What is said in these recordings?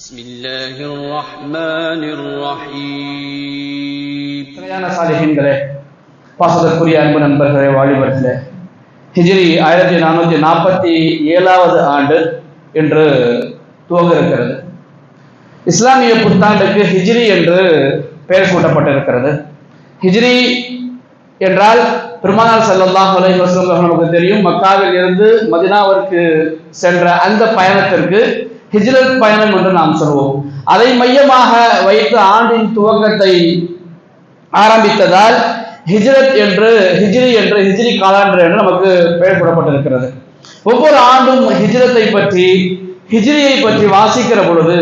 بسم الله الرحمن الرحيم கல்யாண சாலிஹீன்களே பாசத்திற்குரிய அன்பு நண்பர்களே வாலிபர்களே ஹிஜ்ரி ஆயிரத்தி நானூற்றி நாற்பத்தி ஏழாவது ஆண்டு என்று துவங்க இருக்கிறது இஸ்லாமிய புத்தாண்டுக்கு ஹிஜ்ரி என்று பெயர் சூட்டப்பட்டிருக்கிறது ஹிஜ்ரி என்றால் பெருமானார் ஸல்லல்லாஹு அலைஹி வஸல்லம் நமக்கு தெரியும் மக்காவில் இருந்து மதினாவிற்கு சென்ற அந்த பயணத்திற்கு ஹிஜ்ரத் பயணம் என்று நாம் சொல்வோம். அதை மையமாக வைத்து ஆண்டின் துவக்கத்தை ஆரம்பித்ததால் ஹிஜ்ரத் என்று ஹிஜ்ரி என்று ஹிஜ்ரி காலாண்டு என்று நமக்கு பெயர் போடப்பட்டிருக்கிறது ஒவ்வொரு ஆண்டும் ஹிஜ்ரத்தை பற்றி ஹிஜ்ரியை பற்றி வாசிக்கிற பொழுது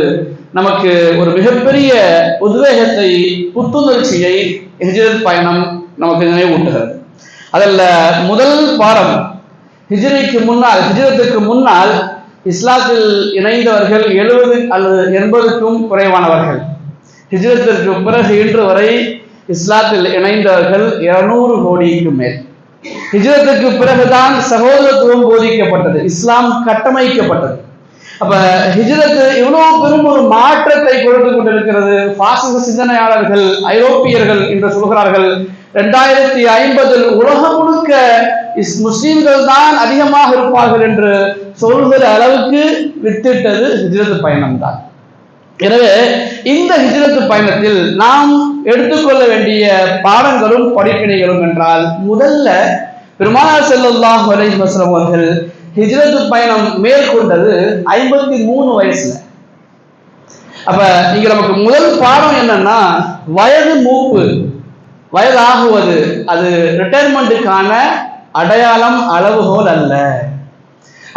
நமக்கு ஒரு மிகப்பெரிய உத்வேகத்தை புத்துணர்ச்சியை ஹிஜ்ரத் பயணம் நமக்கு நினைவூட்டுகிறது. அதில் முதல் பாடம் ஹிஜ்ரிக்கு முன்னால் ஹிஜ்ரத்துக்கு முன்னால் இஸ்லாத்தில் இணைந்தவர்கள் எழுபது அல்லது எண்பதுக்கும் குறைவானவர்கள். ஹிஜ்ரத்திற்கு பிறகு இன்று வரை இஸ்லாத்தில் இணைந்தவர்கள் இருநூறு கோடிக்கு மேல். ஹிஜ்ரத்துக்கு பிறகுதான் சகோதரத்துவம் போதிக்கப்பட்டது இஸ்லாம் கட்டமைக்கப்பட்டது. அப்ப ஹிஜ்ரத்து இவ்வளவு பெரும் ஒரு மாற்றத்தை கொடுத்து கொண்டிருக்கிறது. பாசிச சிந்தனையாளர்கள் ஐரோப்பியர்கள் என்று சொல்கிறார்கள் ரெண்டாயிரத்தி ஐம்பதில் உலகம் முழுக்க இஸ் தான் அதிகமாக இருப்பார்கள் என்று சொல்கிற அளவுக்கு வித்திட்டது ஹிஜ்ரத் பயணம்தான். எனவே இந்த ஹிஜ்ரத் பயணத்தில் நாம் எடுத்துக்கொள்ள வேண்டிய பாடங்களும் படிப்பினைகளும் என்றால் முதல்ல பெருமானார் ஸல்லல்லாஹு அலைஹி வஸல்லம் அவர்கள் ஹிஜ்ரத் பயணம் மேற்கொண்டது ஐம்பத்தி மூணு வயசுல. அப்ப இங்க நமக்கு முதல் பாடம் என்னன்னா வயது மூப்பு. வயதாகுவது அது ரிட்டையர்மெண்ட்டுக்கான அடையாளம் அளவுகோல் அல்ல.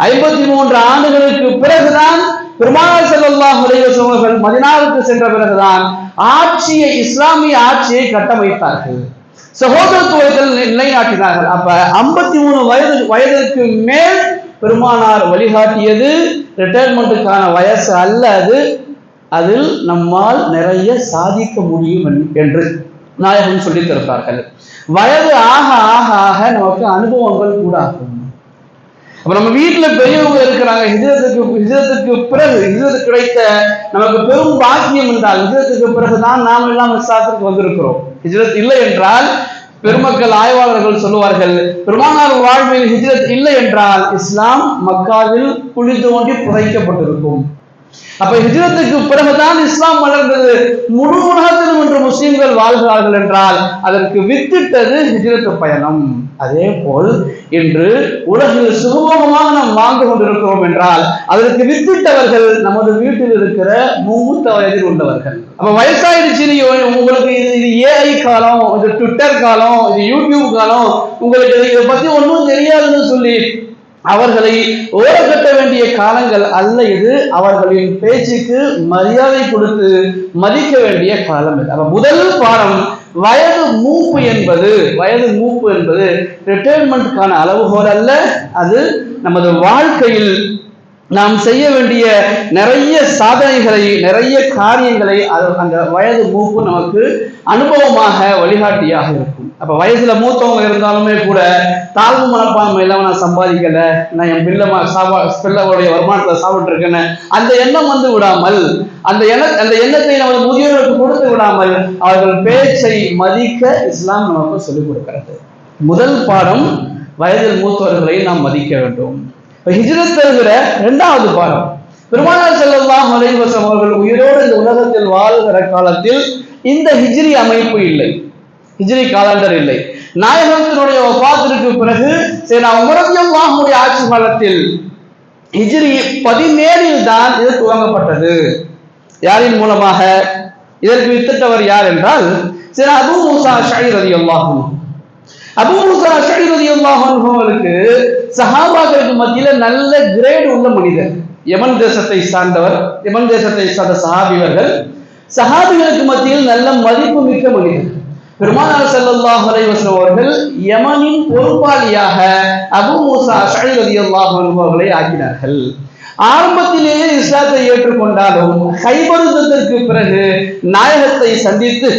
ஐம்பத்தி மூன்று ஆண்டுகளுக்கு பிறகுதான் பெருமாள் ஸல்லல்லாஹு அவர்கள் மதினாவுக்கு சென்ற பிறகுதான் ஆட்சியை இஸ்லாமிய ஆட்சியை கட்டமைத்தார்கள். சகோதரத்துவத்தில் நிலைநாட்டினார்கள். அப்ப ஐம்பத்தி மூணு வயது வயதிற்கு மேல் பெருமானார் வழிகாட்டியது ரிட்டையர்மெண்ட்டுக்கான வயசு அல்ல அது. அதில் நம்மால் நிறைய சாதிக்க முடியும் என்று நாயகன் சொல்லித் தருப்பார்கள் வயது ஆக ஆக ஆக நமக்கு அனுபவங்கள் கூடாகும். அப்ப நம்ம வீட்டுல பெரியவங்க இருக்கிறாங்க. ஹிஜரத்துக்கு ஹிஜரத்துக்கு பிறகு ஹிஜரத்து கிடைத்த நமக்கு பெரும் பாக்கியம் என்றால் ஹிஜரத்துக்கு பிறகுதான் நாம் எல்லாம் விசாரத்துக்கு வந்திருக்கிறோம். ஹிஜரத் இல்லை என்றால் பெருமக்கள் ஆய்வாளர்கள் சொல்லுவார்கள் பெருமானார் வாழ்வில் ஹிஜ்ரத் இல்லை என்றால் இஸ்லாம் மக்காவில் குழி தோண்டி புதைக்கப்பட்டிருக்கும். அப்ப ஹிஜ்ரத்துக்கு பிறகுதான் இஸ்லாம் வளர்ந்தது. முழு உலகத்திலும் இன்று முஸ்லிம்கள் வாழ்கிறார்கள் என்றால் அதற்கு வித்திட்டது ஹிஜ்ரத்து பயணம். அதே போல் இன்று உலகில் சுமூகமாக நாம் வாழ்ந்து கொண்டிருக்கிறோம் என்றால் அதற்கு வித்திட்டவர்கள் நமது வீட்டில் இருக்கிற மூத்த வயதில் உள்ளவர்கள். அப்ப வயசாயிடுச்சு நீங்க உங்களுக்கு இது இது ஏஐ காலம் இது ட்விட்டர் காலம் இது யூடியூப் காலம் உங்களுக்கு இதை பத்தி ஒன்றும் தெரியாதுன்னு சொல்லி அவர்களை ஓரக்கட்ட வேண்டிய காலங்கள் அல்ல இது. அவர்களின் பேச்சுக்கு மரியாதை கொடுத்து மதிக்க வேண்டிய காலம் இது. அப்ப முதல் பாடம் வயது மூப்பு என்பது. வயது மூப்பு என்பது ரிட்டையர்மெண்ட்கான அளவுகோல் அல்ல. அது நமது வாழ்க்கையில் நாம் செய்ய வேண்டிய நிறைய சாதனைகளை நிறைய காரியங்களை அது அந்த வயது மூப்பு நமக்கு அனுபவமாக வழிகாட்டியாக இருக்கும். அப்ப வயசுல மூத்தவங்க இருந்தாலுமே கூட தாழ்வு மனப்பான்மை இல்லாம நான் சம்பாதிக்கல நான் என் பிள்ளை மா- சாப்பா பிள்ளைகளுடைய வருமானத்தை சாப்பிட்டு இருக்கேன்னு அந்த எண்ணம் வந்து விடாமல் அந்த எண்ண அந்த எண்ணத்தை நமது முதியோர்களுக்கு கொடுத்து விடாமல் அவர்கள் பேச்சை மதிக்க இஸ்லாம் நமக்கு சொல்லிக் கொடுக்கிறது. முதல் பாடம் வயதில் மூத்தவர்களை நாம் மதிக்க வேண்டும். இப்ப ஹிஜ்ரத் தருகிற இரண்டாவது பாடம். பெருமானார் செல்லல்லாம் அலைஹி அவர்கள் உயிரோடு இந்த உலகத்தில் வாழ்கிற காலத்தில் இந்த ஹிஜ்ரி அமைப்பு இல்லை. ஹிஜ்ரி காலண்டர் இல்லை. நாயகத்தினுடைய வஃபாத்திற்கு பிறகு சரி உமரதியல்லாஹுடைய ஆட்சி காலத்தில் ஹிஜ்ரி பதினேழில் தான் இது துவங்கப்பட்டது. யாரின் மூலமாக? இதற்கு வித்திட்டவர் யார் என்றால் சரி அதுவும் மூசா ஷைர் ரலியல்லாஹு அன்ஹு. அபூ மூசா அவர்களுக்கு சஹாபாக்களுக்கு மத்தியில நல்ல கிரேட் உள்ள மனிதர். யமன் தேசத்தை சார்ந்தவர் யமன் தேசத்தை சார்ந்த சஹாபிவர்கள். சஹாபிகளுக்கு மத்தியில் நல்ல மதிப்பு மிக்க மனிதர். பெருமானார் செல்லல்லாஹ் அலைஹி அவர்கள் யமனின் பொறுப்பாளியாக அபு மூசா அஷரி ரலியல்லாஹு அன்ஹு அவர்களை ஆக்கினார்கள். ஆரம்பத்திலேயே இஸ்லாத்தை ஏற்றுக்கொண்டாலும் கைபருத்தத்திற்கு பிறகு நாயகத்தை சந்தித்து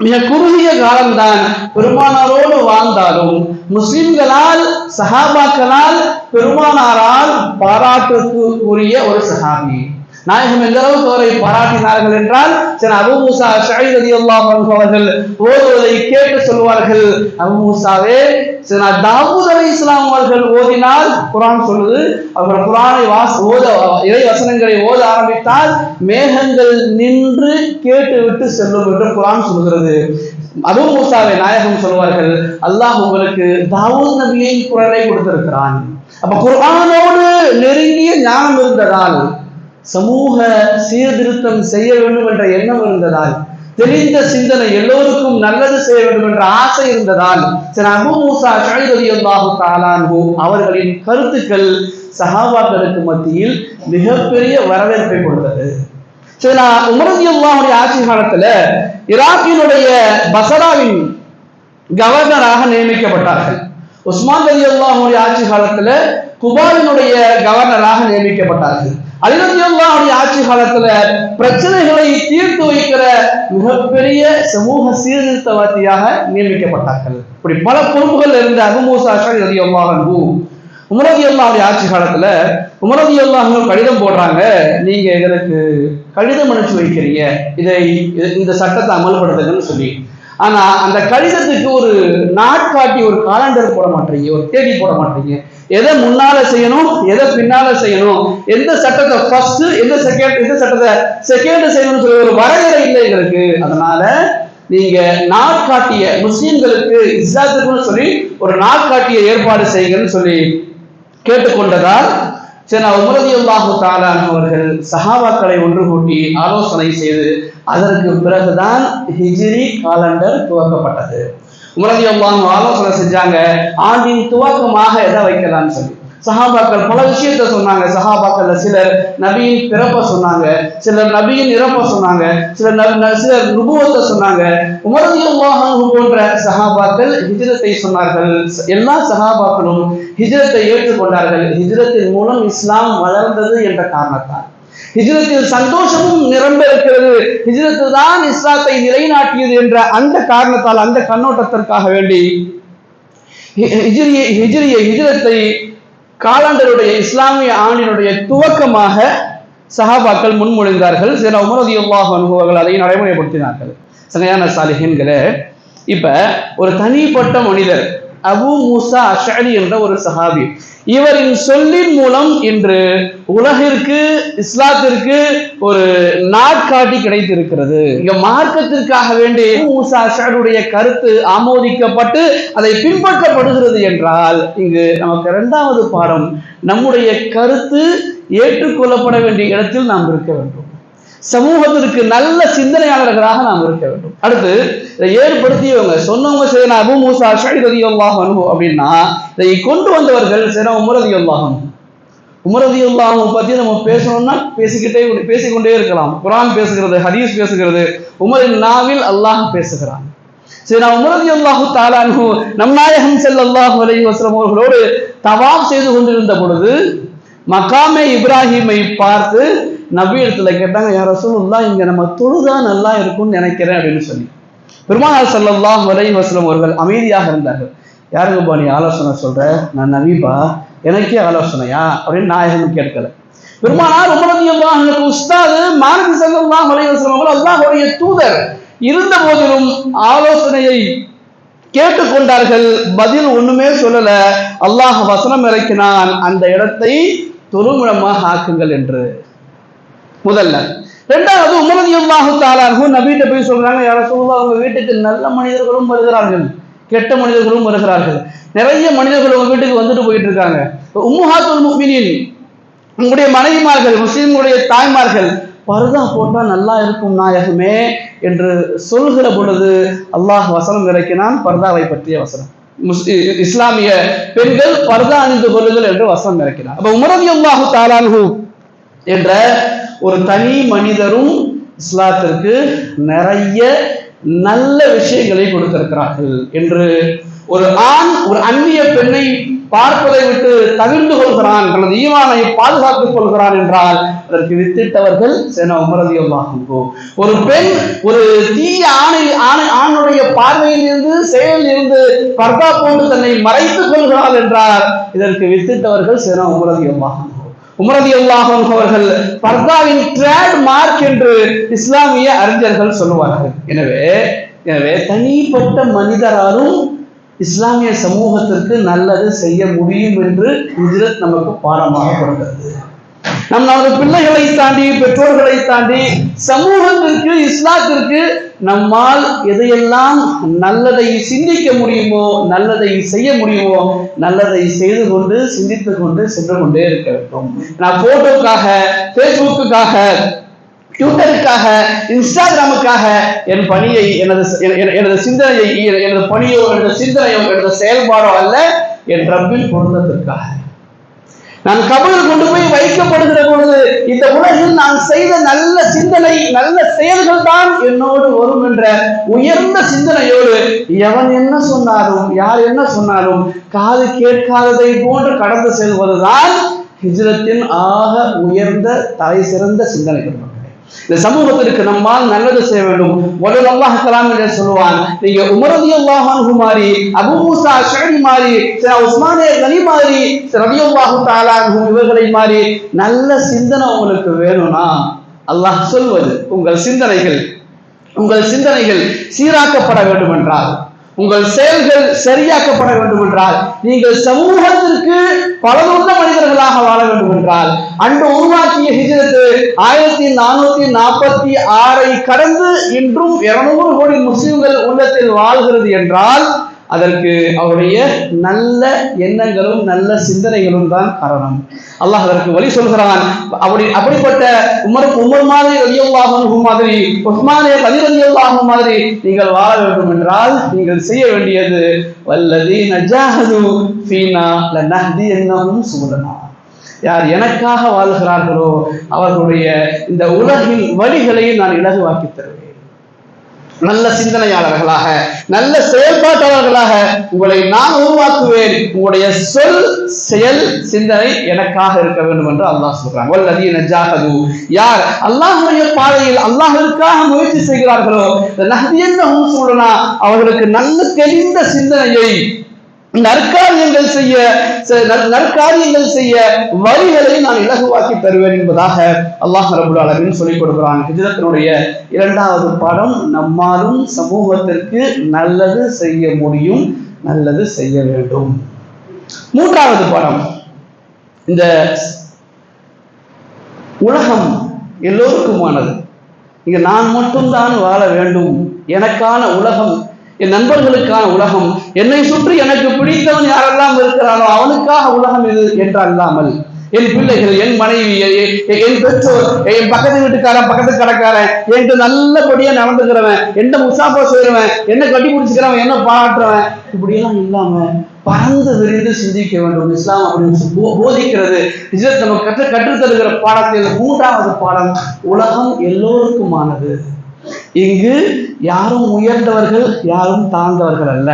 மிக குறுகிய காலம்தான் பெருமானாரோடு வாழ்ந்தாலும் முஸ்லிம்களால் சஹாபாக்களால் பெருமானாரால் பாராட்டுக்கு உரிய ஒரு சஹாபி நாயகம் எந்த அளவுக்கு அவரை பாராட்டினார்கள் என்றால் சில அபு மூசா ஷாயித் அல்லாஹ் அவர்கள் ஓதுவதை கேட்டு சொல்வார்கள் அபு மூசாவே சரி தாவூத் அலி இஸ்லாம் அவர்கள் ஓதினால் குரான் சொல்லுது. அவர் குரானை வாஸ் ஓத இறை வசனங்களை ஓத ஆரம்பித்தால் மேகங்கள் நின்று கேட்டு விட்டு செல்லும் என்று குரான் சொல்கிறது அபு மூசாவை நாயகம் சொல்வார்கள் அல்லாஹ் உங்களுக்கு தாவூத் நபியை குரலை கொடுத்திருக்கிறான். அப்ப குரானோடு நெருங்கிய ஞானம் இருந்ததால் சமூக சீர்திருத்தம் செய்ய வேண்டும் என்ற எண்ணம் இருந்ததால் தெளிந்த சிந்தனை எல்லோருக்கும் நல்லது செய்ய வேண்டும் என்ற ஆசை இருந்ததால் அவர்களின் கருத்துக்கள் சகாபாக்களுக்கு மத்தியில் மிகப்பெரிய வரவேற்பை கொடுத்தது. சரி நான் உமரதி ஆட்சி காலத்துல ஈராக்கினுடைய பசராவின் கவர்னராக நியமிக்கப்பட்டார்கள். உஸ்மான் அலி அல்லாஹுடைய ஆட்சி காலத்துல குபாவினுடைய கவர்னராக நியமிக்கப்பட்டார்கள். அல்லாவுடைய ஆட்சி காலத்துல பிரச்சனைகளை தீர்த்து வைக்கிற மிகப்பெரிய சமூக சீர்திருத்தவாதியாக நியமிக்கப்பட்டார்கள். இப்படி பல பொறுப்புகள் இருந்த அபுமூசா ரதி அல்லாஹு உமரதி அல்லாவுடைய ஆட்சி காலத்துல உமரதி அல்லாஹ் கடிதம் போடுறாங்க. நீங்க எங்களுக்கு கடிதம் அனுப்பிச்சு வைக்கிறீங்க? இதை இந்த சட்டத்தை அமல்படுத்துங்கன்னு சொல்லி. ஆனா அந்த கடிதத்துக்கு ஒரு நாட்காட்டி ஒரு காலண்டர் போட மாட்டீங்க ஒரு தேதி போட மாட்டீங்க. எதை முன்னால செய்யணும் எதை பின்னால செய்யணும் எந்த சட்டத்தை ஃபர்ஸ்ட் எந்த செகண்ட் எந்த சட்டத்தை செகண்ட் செய்யணும்னு சொல்லி ஒரு வரையறை இல்லை எங்களுக்கு. அதனால நீங்க நாட்காட்டிய முஸ்லீம்களுக்கு இஸ்லாத்துக்குன்னு சொல்லி ஒரு நாட்காட்டிய ஏற்பாடு செய்யுங்கன்னு சொல்லி கேட்டுக்கொண்டதால் சரி நான் உமரதியுல்லாஹு தாலான் அவர்கள் சஹாபாக்களை ஒன்று கூட்டி ஆலோசனை செய்து அதற்கு பிறகுதான் ஹிஜ்ரி காலண்டர் துவக்கப்பட்டது. உமரதி அம்மாவும் ஆலோசனை செஞ்சாங்க. ஆண்டின் துவக்கமாக எதை வைக்கலாம்னு சொல்லி. சஹாபாக்கள் பல விஷயத்த சொன்னாங்க. சஹாபாக்கள்ல சிலர் நபியின் பிறப்ப சொன்னாங்க. சிலர் நபியின் இறப்ப சொன்னாங்க. சிலர் ந- ந- சிலர் நுபுவத்தை சொன்னாங்க. உமரதி போன்ற சஹாபாக்கள் ஹிஜ்ரத்தை சொன்னார்கள். எல்லா சஹாபாக்களும் ஹிஜ்ரத்தை ஏற்றுக்கொண்டார்கள். ஹிஜ்ரத்தின் மூலம் இஸ்லாம் வளர்ந்தது என்ற காரணத்தால். ஹிஜ்ரத்தில் சந்தோஷமும் நிரம்ப இருக்கிறது. ஹிஜ்ரத்து தான் இஸ்லாத்தை நிலைநாட்டியது என்ற அந்த காரணத்தால் அந்த கண்ணோட்டத்திற்காக வேண்டி ஹி- ஹிஜ்ரியை ஹிஜ்ரியை ஹிஜ்ரத்தை காலாண்டருடைய இஸ்லாமிய ஆண்டினுடைய துவக்கமாக சஹாபாக்கள் முன்மொழிந்தார்கள். சில உமரதியுல்லாஹ் அனுபவங்கள் அதை நடைமுறைப்படுத்தினார்கள். சங்கையான சாலிஹின்களே இப்ப ஒரு தனிப்பட்ட மனிதர் அபு மூசா அஷரி என்ற ஒரு சஹாபி. இவரின் சொல்லின் மூலம் இன்று உலகிற்கு இஸ்லாத்திற்கு ஒரு நாட்காட்டி கிடைத்திருக்கிறது. இங்க மார்க்கத்திற்காக வேண்டி மூசா அஷருடைய கருத்து ஆமோதிக்கப்பட்டு அதை பின்பற்றப்படுகிறது என்றால் இங்கு நமக்கு இரண்டாவது பாடம் நம்முடைய கருத்து ஏற்றுக்கொள்ளப்பட வேண்டிய இடத்தில் நாம் இருக்க வேண்டும். சமூகத்திற்கு நல்ல சிந்தனையாளர்களாக நாம் இருக்க வேண்டும். அடுத்து இதை ஏற்படுத்தியவங்க சொன்னவங்க சரி அபு மூசா அஷாரி அப்படின்னா இதை கொண்டு வந்தவர்கள் சரி உமரதி அல்லாஹன் உமரதி அல்லாஹன் பத்தி நம்ம பேசணும்னா பேசிக்கிட்டே பேசிக்கொண்டே இருக்கலாம். குரான் பேசுகிறது ஹதீஸ் பேசுகிறது உமரின் நாவில் அல்லாஹ் பேசுகிறான். சரி நான் உமரதி அல்லாஹு தாலானு நம் நாயகம் செல்லல்லாஹு அலைஹி வஸல்லம் அவர்களோடு தவாப் செய்து கொண்டிருந்த பொழுது மகாமே இப்ராஹிமை பார்த்து நபி இடத்துல கேட்டாங்க யார் சொல்லுல்லா இங்க நம்ம தொழுதா நல்லா இருக்கும்னு நினைக்கிறேன் அப்படின்னு சொல்லி. பெருமானார் ஸல்லல்லாஹு அலைஹி வசலம் அவர்கள் அமைதியாக இருந்தார்கள். யாருக்குப்பா நீ ஆலோசனை சொல்ற? நான் நவீபா எனக்கே ஆலோசனையா? அப்படின்னு நாயகம் கேட்கல. பெருமானார் உமரதி அல்லாஹ் உஸ்தாது மாணவி ஸல்லல்லாஹு அலைஹி வசலம் அவர்கள் அல்லாஹுடைய தூதர் இருந்த போதிலும் ஆலோசனையை கேட்டுக்கொண்டார்கள். பதில் ஒண்ணுமே சொல்லல. அல்லாஹ் வசனம் இறக்கினான். அந்த இடத்தை தொழுமிடமாக ஆக்குங்கள் என்று. முதல்ல. ரெண்டாவது உமரதி அல்லாஹு தாலானு நபீட்ட போய் சொல்றாங்க யாரோ சொல்லுவா உங்க வீட்டுக்கு நல்ல மனிதர்களும் வருகிறார்கள். கெட்ட மனிதர்களும் வருகிறார்கள். நிறைய மனிதர்கள் உங்க வீட்டுக்கு வந்துட்டு போயிட்டு இருக்காங்க உம்முஹாத்துல் முஃமினீன் உங்களுடைய மனைவிமார்கள் முஸ்லீம்களுடைய தாய்மார்கள் பர்தா போட்டா நல்லா இருக்கும் நாயகமே என்று சொல்கிற பொழுது அல்லாஹ் வசனம் இறக்கினான் பர்தாவை பற்றிய வசனம். இஸ்லாமிய பெண்கள் பர்தா அணிந்து கொள்ளுங்கள் என்று வசனம் இறக்கினார் அப்ப உமரதி அல்லாஹு தாலான்ஹு என்ற ஒரு தனி மனிதரும் இஸ்லாத்திற்கு நிறைய நல்ல விஷயங்களை கொடுத்திருக்கிறார்கள் என்று ஒரு ஆண் ஒரு அந்நிய பெண்ணை பார்ப்பதை விட்டு தவிர்ந்து கொள்கிறான் தனது ஈவானை பாதுகாத்துக் கொள்கிறான் என்றால் அதற்கு வித்திட்டவர்கள் சென உமரதியல்லாகும் ஒரு பெண் ஒரு தீய ஆணை ஆணை ஆணுடைய பார்வையில் இருந்து செயலில் இருந்து பர்தா போன்று தன்னை மறைத்துக் கொள்கிறாள் என்றால் இதற்கு வித்திட்டவர்கள் சென உமரதியல்லாகும் உமரதி அல்லாஹன் அவர்கள் பர்தாவின் ட்ரேட் மார்க் என்று இஸ்லாமிய அறிஞர்கள் சொல்லுவார்கள். எனவே எனவே தனிப்பட்ட மனிதராலும் இஸ்லாமிய சமூகத்திற்கு நல்லது செய்ய முடியும் என்று ஹிஜ்ரத் நமக்கு பாடமாக கொடுக்கிறது நம் நமது பிள்ளைகளை தாண்டி பெற்றோர்களை தாண்டி சமூகத்திற்கு இஸ்லாத்திற்கு நம்மால் எதையெல்லாம் நல்லதை சிந்திக்க முடியுமோ நல்லதை செய்ய முடியுமோ நல்லதை செய்து கொண்டு சிந்தித்து கொண்டு சென்று கொண்டே இருக்க வேண்டும். நான் போட்டோக்காக ஃபேஸ்புக்குக்காக ட்விட்டருக்காக இன்ஸ்டாகிராமுக்காக என் பணியை எனது என- எனது சிந்தனையை எனது பணியோ எனது சிந்தனையோ எனது செயல்பாடோ அல்ல என் ரப்பின் பொருந்ததற்காக நான் கபலில் கொண்டு போய் வைக்கப்படுகிற பொழுது இந்த உலகில் நான் செய்த நல்ல சிந்தனை நல்ல செயல்கள் தான் என்னோடு வரும் என்ற உயர்ந்த சிந்தனையோடு எவன் என்ன சொன்னாலும் யார் என்ன சொன்னாலும் காது கேட்காததை போன்று கடந்து செல்வதுதான் ஹிஜ்ரத்தின் ஆக உயர்ந்த தலை சிறந்த சிந்தனைகள். இந்த சமூகத்திற்கு நம்மால் நல்லது செய்ய வேண்டும். முதல் அல்லாஹ் கலாம் என்று சொல்லுவான். நீங்க உமரதி அல்லாஹு மாறி அபு மூசா ஷரி மாறி சில உஸ்மானே கனி மாறி ரவி அல்லாஹு தாலாகும் இவர்களை மாறி நல்ல சிந்தனை உங்களுக்கு வேணும்னா அல்லாஹ் சொல்வது உங்கள் சிந்தனைகள் உங்கள் சிந்தனைகள் சீராக்கப்பட வேண்டும் என்றால் உங்கள் செயல்கள் சரியாக்கப்பட வேண்டும் என்றால் நீங்கள் சமூகத்திற்கு பலனுள்ள மனிதர்களாக வாழ வேண்டும் என்றால் அன்று உருவாக்கிய ஹிஜரத்து ஆயிரத்தி நானூத்தி நாற்பத்தி ஆறை கடந்து இன்றும் இருநூறு கோடி முஸ்லிம்கள் உள்ளத்தில் வாழ்கிறது என்றால் அதற்கு அவருடைய நல்ல எண்ணங்களும் நல்ல சிந்தனைகளும் தான் காரணம். அல்லாஹ் அதற்கு வழி சொல்கிறான். அப்படி அப்படிப்பட்ட உமர் உமர் மாதிரி ரலியல்லாஹு மாதிரி உஸ்மானே கலி மாதிரி நீங்கள் வாழ வேண்டும் என்றால் நீங்கள் செய்ய வேண்டியது வல்லதி நஜாஹது ஃபீனா லநஹதி என்னவும் சூழலாம் யார் எனக்காக வாழ்கிறார்களோ அவர்களுடைய இந்த உலகின் வழிகளையும் நான் இலகுவாக்கி தருவேன். நல்ல சிந்தனையாளர்களாக நல்ல செயல்பாட்டாளர்களாக உங்களை நான் உருவாக்குவேன். உங்களுடைய சொல் செயல் சிந்தனை எனக்காக இருக்க வேண்டும் என்று அல்லாஹ் சொல்றான். வல்லதி நஜாகது யார் அல்லாஹுடைய பாதையில் அல்லாஹருக்காக முயற்சி செய்கிறார்களோ நஹ்தியன்னஹும் சுபலனா அவர்களுக்கு நல்ல தெளிந்த சிந்தனையை நற்காரியங்கள் செய்ய நற்காரியங்கள் செய்ய வழிகளை நான் இலகுவாக்கி தருவேன் என்பதாக அல்லாஹ் ரபுல் அலமின் சொல்லிக் கொடுக்கிறான். ஹிஜரத்தினுடைய இரண்டாவது பாடம் நம்மாலும் சமூகத்திற்கு நல்லது செய்ய முடியும் நல்லது செய்ய வேண்டும். மூன்றாவது பாடம் இந்த உலகம் எல்லோருக்குமானது. இங்க நான் மட்டும்தான் வாழ வேண்டும். எனக்கான உலகம் என் நண்பர்களுக்கான உலகம் என்னை சுற்றி எனக்கு பிடித்தவன் யாரெல்லாம் இருக்கிறானோ அவனுக்காக உலகம் இது என்று அல்லாமல் என் பிள்ளைகள் என் மனைவி என் பெற்றோர் என் பக்கத்து வீட்டுக்காரன் பக்கத்து கடைக்காரன் என்று நல்லபடியா நடந்துக்கிறவன் என்ன முசாஃபா செய்யறவன் என்ன கட்டி பிடிச்சிக்கிறவன் என்ன பாராட்டுறவன் இப்படியெல்லாம் இல்லாம பறந்து விரிந்து சிந்திக்க வேண்டும். இஸ்லாம் அப்படின்னு போ- போதிக்கிறது. நிஜத்தை நம்ம கற்று கற்றுத்தருகிற பாடத்தில் மூன்றாவது பாடம் உலகம் எல்லோருக்குமானது. இங்கு யாரும் உயர்ந்தவர்கள் யாரும் தாழ்ந்தவர்கள் அல்ல.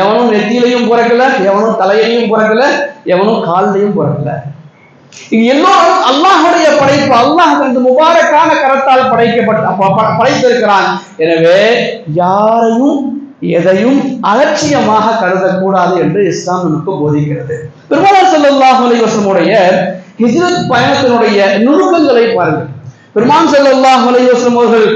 எவனும் நெத்தியிலையும் பிறக்கல எவனும் தலையிலையும் பிறக்கல எவனும் காலிலையும் பிறக்கல. இங்க எல்லோரும் அல்லாஹுடைய படைப்பு அல்லாஹ் இந்த முபாரக்கான கரத்தால் படைக்கப்பட்ட படைத்திருக்கிறான். எனவே யாரையும் எதையும் அலட்சியமாக கருதக்கூடாது என்று இஸ்லாம் நமக்கு போதிக்கிறது. பெருமாள் ஸல்லல்லாஹு அலைஹி ஹிஜ்ரத் பயணத்தினுடைய நுணுக்கங்களை பாருங்கள். பெருமான் ஸல்லல்லாஹு அலைவசம் அவர்கள்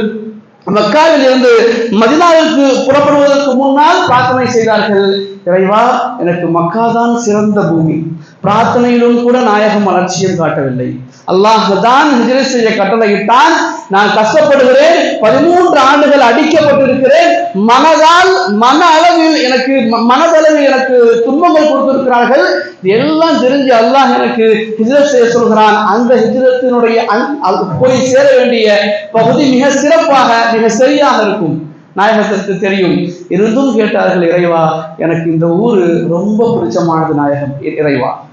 மக்காவில் இருந்து மதினாவிற்கு புறப்படுவதற்கு முன்னால் பிரார்த்தனை செய்தார்கள். இறைவா எனக்கு மக்காதான் சிறந்த பூமி. பிரார்த்தனையிலும் கூட நாயகம் அலட்சியம் காட்டவில்லை. அல்லாஹ் தான் ஹிஜ்ரத் செய்ய கட்டளையிட்டான். நான் கஷ்டப்படுகிறேன். பதிமூன்று ஆண்டுகள் அடிக்கப்பட்டிருக்கிறேன். மனதால் மன அளவில் எனக்கு ம- மனதளவில் எனக்கு துன்பங்கள் கொடுத்திருக்கிறார்கள். எல்லாம் தெரிஞ்சு அல்லாஹ் எனக்கு ஹிஜரத் செய்ய சொல்கிறான். அந்த ஹிஜரத்தினுடைய அந்- போய் சேர வேண்டிய பகுதி மிக சிறப்பாக மிக சரியாக இருக்கும். நாயகத்திற்கு தெரியும். இருந்தும் கேட்டார்கள் இறைவா எனக்கு இந்த ஊர் ரொம்ப பிடிச்சமானது நாயகம். இ- இறைவா.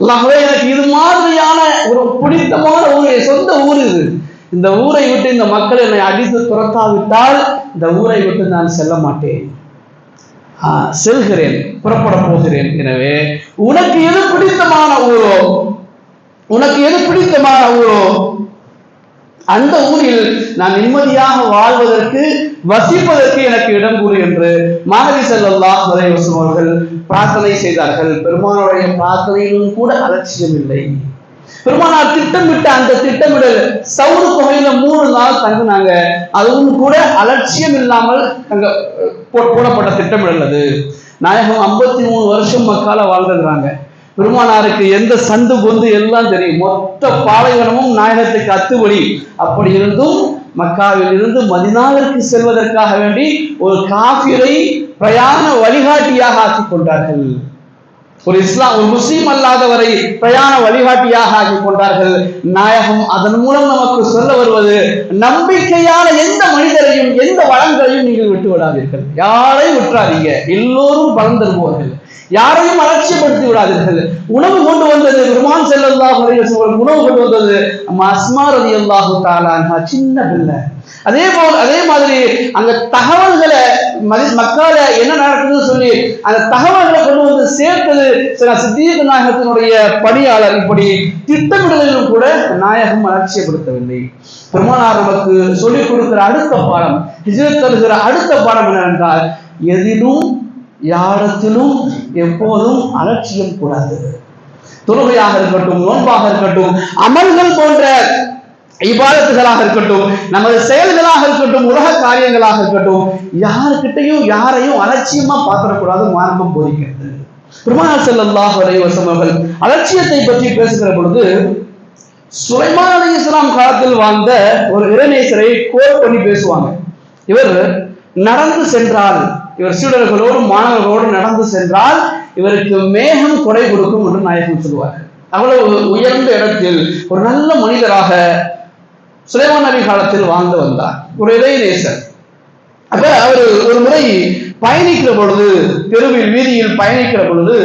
அல்லாஹ்வே எனக்கு இது மாதிரியான ஒரு பிடித்தமான ஊர் என் சொந்த ஊர் இது. இந்த ஊரை விட்டு இந்த மக்கள் என்னை அடித்து துரத்தாவிட்டால் இந்த ஊரை விட்டு நான் செல்ல மாட்டேன். செல்கிறேன் புறப்பட போகிறேன். எனவே உனக்கு எது பிடித்தமான ஊரோ உனக்கு எது பிடித்தமான ஊரோ அந்த ஊரில் நான் நிம்மதியாக வாழ்வதற்கு வசிப்பதற்கு எனக்கு இடம் கூறு என்று மாணவி செல்லல்லாஹ் அவர்கள் பிரார்த்தனை செய்தார்கள். பெருமானுடைய பிரார்த்தனையிலும் கூட அலட்சியம் இல்லை. பெருமானார் திட்டமிட்ட அந்த திட்டமிடல் சவுறு தொகையில மூணு நாள் தங்கினாங்க. அதுவும் கூட அலட்சியம் இல்லாமல் அங்க போடப்பட்ட திட்டமிடல் அது. நாயகம் ஐம்பத்தி மூணு வருஷம் மக்கால வாழ்ந்துக்கிறாங்க பெருமானாருக்கு எந்த சந்து பொந்து எல்லாம் தெரியும். மொத்த பாலைவனமும் நாயகத்துக்கு அத்துவழி அப்படி இருந்தும் மக்காவில் இருந்து மதினாவிற்கு செல்வதற்காக வேண்டி ஒரு காபிரை பிரயாண வழிகாட்டியாக ஆக்கிக் கொண்டார்கள். ஒரு இஸ்லாம் ஒரு முஸ்லீம் அல்லாதவரை பிரயாண வழிகாட்டியாக ஆக்கிக் கொண்டார்கள். நாயகம் அதன் மூலம் நமக்கு சொல்ல வருவது நம்பிக்கையான எந்த மனிதரையும் எந்த வளங்களையும் நீங்கள் விட்டு விடாதீர்கள் யாரையும் விட்டுறாதீங்க? எல்லோரும் பலன் தருபவர்கள் யாரையும் அலட்சியப்படுத்தி விடாதீர்கள் உணவு கொண்டு வந்தது பெருமான் செல்லல்லாஹு அலைஹி உணவு கொண்டு வந்தது நம்ம அஸ்மா ரலியல்லாஹு அல்லாஹு அன்ஹா சின்ன பிள்ளை. அதே போல் அதே மாதிரி அந்த தகவல்களை மதி- மக்கால என்ன நடக்குதுன்னு சொல்லி அந்த தகவல்களை கொண்டு வந்து சேர்த்தது சில சித்தீக நாயகத்தினுடைய பணியாளர். இப்படி திட்டமிடுதலிலும் கூட நாயகம் அலட்சியப்படுத்தவில்லை. பெருமானார் நமக்கு சொல்லிக் கொடுக்கிற அடுத்த பாடம் ஹிஜ்ரத் தருகிற அடுத்த பாடம் என்னவென்றால் எதிலும் யாரத்திலும் எப்போதும் அலட்சியம் கூடாது. தொழுகையாக இருக்கட்டும் நோன்பாக இருக்கட்டும் அமல்கள் போன்ற இபாதத்துகளாக இருக்கட்டும் நமது செயல்களாக இருக்கட்டும் உலக காரியங்களாக இருக்கட்டும் யாருக்கிட்டையும் யாரையும் அலட்சியமா பார்த்துடக்கூடாது மார்க்கம் போதிக்கிறது. பெருமானார் ஸல்லல்லாஹு அலைஹி அவர்கள் அலட்சியத்தை பற்றி பேசுகிற பொழுது சுலைமான் அலி இஸ்லாம் காலத்தில் வாழ்ந்த ஒரு இறைநேசரை கோல் பண்ணி பேசுவாங்க. இவர் நடந்து சென்றால் இவர் சீடர்களோடு மாணவர்களோடு நடந்து சென்றால் இவருக்கு மேகம் கொடை கொடுக்கும் என்று நாயகம் சொல்லுவார். அவ்வளவு உயர்ந்த இடத்தில் ஒரு நல்ல மனிதராக சுலைமான் நபி காலத்தில் வாழ்ந்து வந்தார். ஒரு இறைநேசர் அப்ப அவர் ஒரு முறை பயணிக்கிற பொழுது தெருவில் வீதியில் பயணிக்கிற பொழுது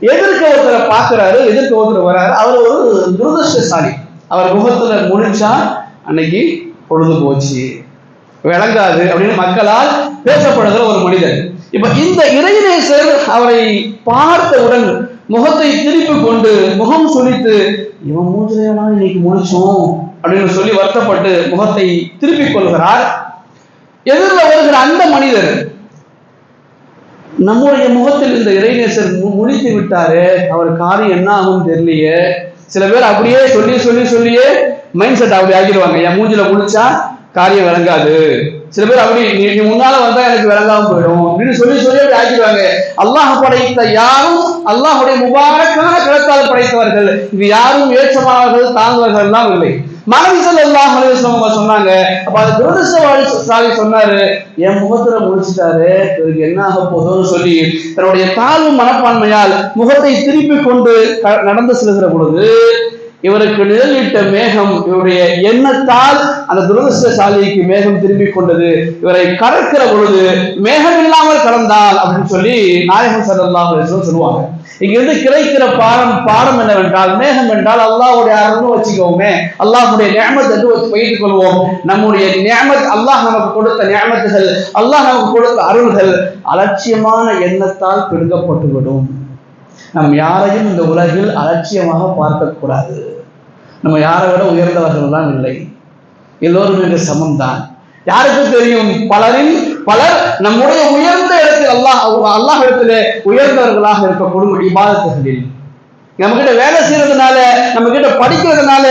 எதிர்க்க ஒருத்தரை பார்க்கிறாரு எதிர்க்க ஒருத்தர் வர்றாரு அவர் ஒரு துரதிருஷ்டசாலி. அவர் முகத்துல முடிச்சா அன்னைக்கு பொழுது போச்சு. விளங்காது அப்படின்னு மக்களால் பேசப்படுகிற ஒரு மனிதர் இப்ப இந்த இறைநேசர் அவரை பார்த்தவுடன் முகத்தை திருப்பி கொண்டு முகம் சுழித்து இவன் மூஞ்சிலையா இன்னைக்கு முடிச்சோம் அப்படின்னு சொல்லி வருத்தப்பட்டு முகத்தை திருப்பிக் கொள்கிறார். எதிரில் வருகிற அந்த மனிதர் நம்முடைய முகத்தில் இந்த இறைநேசர் முடித்து விட்டாரு அவர் காரியம் என்ன ஆகும் தெரியலையே. சில பேர் அப்படியே சொல்லி சொல்லி சொல்லியே மைண்ட் செட் அப்படி ஆகிடுவாங்க என் மூஞ்சில முடிச்சா காரியம் விளங்காது. சில பேர் அப்படி நீ நீ முன்னால வந்தா எனக்கு விளங்காம போயிடும். அப்படின்னு சொல்லி சொல்லி அப்படி ஆக்கிடுவாங்க. அல்லாஹ் படைத்த யாரும் அல்லாஹுடைய முபாரக்கான கிழக்கால் படைத்தவர்கள். இது யாரும் ஏற்றமானவர்கள் தாழ்ந்தவர்கள் எல்லாம் இல்லை. மனைவி எல்லாம் அவங்க சொன்னாங்க. அப்ப அது துரதிருஷ்டவாளி சாலி சொன்னாரு. என் முகத்துல முடிச்சிட்டாரு இவருக்கு என்ன ஆக போதும்னு சொல்லி தன்னுடைய தாழ்வு மனப்பான்மையால் முகத்தை திருப்பி கொண்டு க- நடந்து செல்கிற பொழுது இவருக்கு நிழலிட்ட மேகம் இவருடைய எண்ணத்தால் அந்த துரதிருஷ்டசாலிக்கு மேகம் திரும்பி கொண்டது. இவரை கடக்கிற பொழுது மேகம் இல்லாமல் கடந்தால் அப்படின்னு சொல்லி நாயகம் ஸல்லல்லாஹு சொல்லுவாங்க. இங்கிருந்து கிடைக்கிற பாடம் பாடம் என்னவென்றால் மேகம் என்றால் அல்லாவுடைய அருள்னு வச்சுக்கோமே. அல்லாஹுடைய நியமத் என்று வச்சு வைத்துக் கொள்வோம். நம்முடைய நியமத் அல்லாஹ் நமக்கு கொடுத்த நியமத்துகள் அல்லாஹ் நமக்கு கொடுத்த அருள்கள் அலட்சியமான எண்ணத்தால் பிடுங்கப்பட்டுவிடும். நம் யாரையும் இந்த உலகில் அலட்சியமாக பார்க்கக்கூடாது. நம்ம யாரை விட உயர்ந்தவர்கள் தான் இல்லை. எல்லோரும் மிக சமம்தான். யாருக்கு தெரியும்? பலரின் பலர் நம்முடைய உயர்ந்த இடத்தில் அல்லாஹ் அல்லாஹ் இடத்திலே உயர்ந்தவர்களாக இருக்கக்கூடும் இபாதத்துகளில். நம்ம கிட்ட வேலை செய்யறதுனால நம்ம கிட்ட படிக்கிறதுனால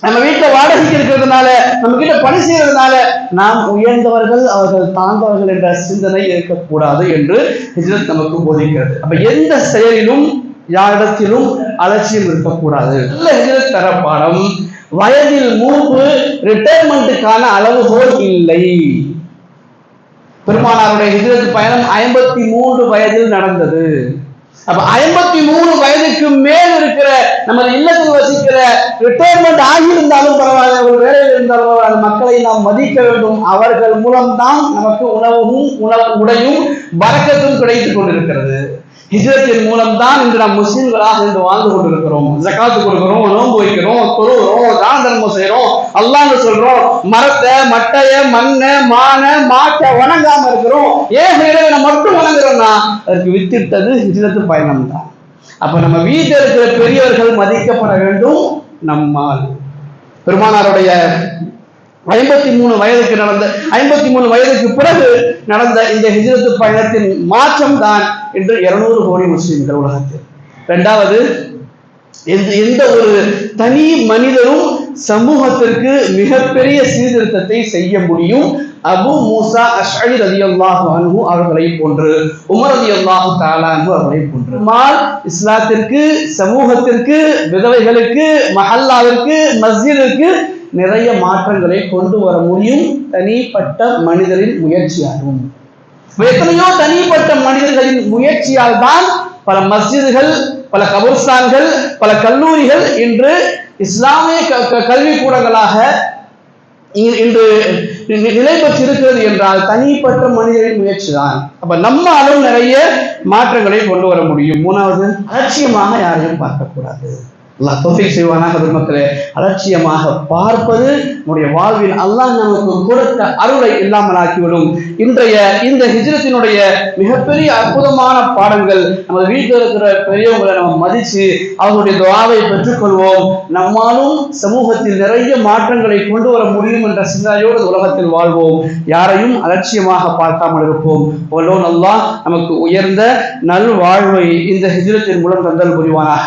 நம்ம வீட்டுல வாடகைக்கு இருக்கிறதுனால நம்ம கிட்ட பணி செய்யறதுனால நாம் உயர்ந்தவர்கள் அவர்கள் தாழ்ந்தவர்கள் என்ற சிந்தனை இருக்கக்கூடாது என்று ஹிஜ்ரத் நமக்கு போதிக்கிறது. அப்ப எந்த செயலிலும் யாரிடத்திலும் அலட்சியம் இருக்கக்கூடாது. நல்ல ஹிஜ்ரத் தர பாடம். வயதில் மூப்பு ரிட்டையர்மெண்ட்டுக்கான அளவுகோல் இல்லை. பெருமானாருடைய ஹிஜ்ரத் பயணம் ஐம்பத்தி மூன்று வயதில் நடந்தது. அப்ப ஐம்பத்தி மூணு வயதுக்கு மேல் இருக்கிற நமது இல்லத்தில் வசிக்கிற ரிட்டையர்மெண்ட் ஆகியிருந்தாலும் பரவாயில்ல ஒரு வேலையில் இருந்தாலும் பரவாயில்ல மக்களை நாம் மதிக்க வேண்டும். அவர்கள் மூலம்தான் நமக்கு உணவும் உணவு உடையும் வரக்கத்தும் கிடைத்துக் கொண்டிருக்கிறது. ஹிஜ்ரத்தின் மூலம்தான் இன்று நாம் முஸ்லிம்களாக இன்று வாழ்ந்து கொண்டிருக்கிறோம். ஜக்காத்து கொடுக்கிறோம் நோன்பு வைக்கிறோம் தொழுகிறோம் தான தர்மம் செய்யறோம் அல்லாங்க சொல்றோம் மரத்தை மட்டைய மண்ணை மான மாட்டை வணங்காம இருக்கிறோம். ஏன் இறைவனை மட்டும் வணங்குறோம்னா அதற்கு வித்திட்டது ஹிஜ்ரத்து பயணம் தான். அப்ப நம்ம வீட்டில் இருக்கிற பெரியவர்கள் மதிக்கப்பட வேண்டும் நம்மால். பெருமானாருடைய ஐம்பத்தி மூணு வயதுக்கு நடந்த ஐம்பத்தி மூணு வயதுக்கு பிறகு நடந்த இந்த ஹிஜ்ரத்து பயணத்தின் மாற்றம் தான் இன்று இருநூறு கோடி முஸ்லிம்கள் உலகத்தில். ரெண்டாவது எந்த எந்த ஒரு தனி மனிதரும் சமூகத்திற்கு மிகப்பெரிய சீர்திருத்தத்தை செய்ய முடியும். அபு மூசா அஷ்அரி ரலியல்லாஹு அன்ஹு அவர்களை போன்று உமர் ரலியல்லாஹு அல்லாஹு அன்ஹு அவர்களை போன்று. மால் இஸ்லாத்திற்கு சமூகத்திற்கு விதவைகளுக்கு மஹல்லாவிற்கு மஸ்ஜிதிற்கு நிறைய மாற்றங்களை கொண்டு வர முடியும். தனிப்பட்ட மனிதரின் முயற்சியாகும் எத்தனையோ தனிப்பட்ட மனிதர்களின் முயற்சியால் தான் பல மஸ்ஜிதுகள் பல கபூர்ஸ்தான்கள் பல கல்லூரிகள் இன்று இஸ்லாமிய க- க- கல்விக்கூடங்களாக இ- இன்று நிலை பெற்றிருக்கிறது என்றால் தனிப்பட்ட மனிதரின் முயற்சி தான் அப்ப நம்ம அளவு நிறைய மாற்றங்களை கொண்டு வர முடியும். மூணாவது அலட்சியமாக யாரையும் பார்க்கக்கூடாது. அல்லாஹ் தோஃபிக் செய்வானாக பெருமக்களே. அலட்சியமாக பார்ப்பது நம்முடைய வாழ்வில் அல்லாஹ் நமக்கு கொடுத்த அருளை இல்லாமல் ஆக்கிவிடும் இன்றைய இந்த ஹிஜ்ரத்தினுடைய மிகப்பெரிய அற்புதமான பாடங்கள் நமது வீட்டில் இருக்கிற பெரியவங்களை நம்ம மதிச்சு அவர்களுடைய துவாவை பெற்றுக்கொள்வோம். நம்மாலும் சமூகத்தில் நிறைய மாற்றங்களை கொண்டு வர முடியும் என்ற சிந்தனையோடு உலகத்தில் வாழ்வோம். யாரையும் அலட்சியமாக பார்க்காமல் இருப்போம். வல்லோன் அல்லாஹ் நமக்கு உயர்ந்த நல்வாழ்வை இந்த ஹிஜ்ரத்தின் மூலம் தந்தல் புரிவானாக.